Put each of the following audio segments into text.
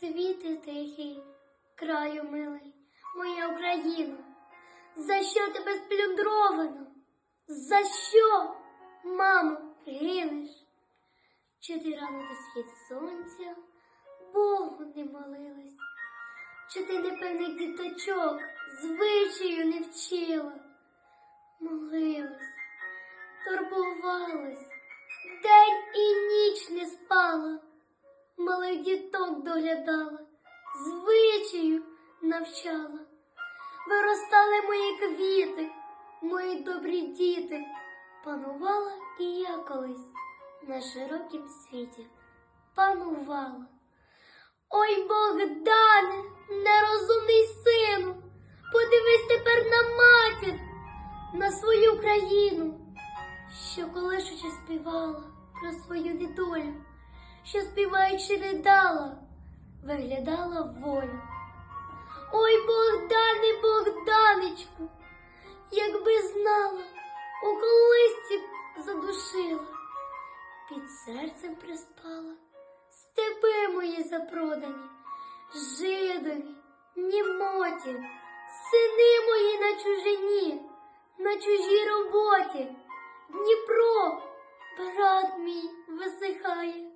Світи тихий, краю милий, моя Україна, за що тебе сплюндровано? За що, мамо, гинеш? Чи ти рано до схід сонця Богу не молилась? Чи ти непевних діточок звичаю не вчила? Молилась, турбувалась, день і ніч не спала, малих діток доглядала, звичаю навчала. Виростали мої квіти, мої добрі діти, панувала і я колись на широкім світі, панувала. Ой, Богдане, нерозумний сину, подивись тепер на матір, на свою країну, що колишучи співала про свою недолю, що співаючи ридала, виглядала в волю. Ой, Богдане, Богданечку, якби знала, у колисці задушила, під серцем приспала, степи мої запродані, жидові, німоті, сини мої на чужині, на чужій роботі, Дніпро, брат мій висихає,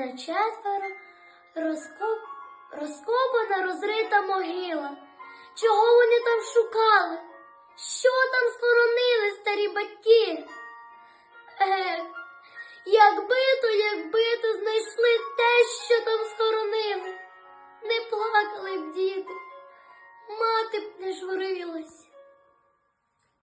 на четверо розкоп... розкопана, розрита могила. Чого вони там шукали? Що там схоронили старі батьки? Е, якби то, якби то знайшли те, що там схоронили, не плакали б діти, мати б не журили.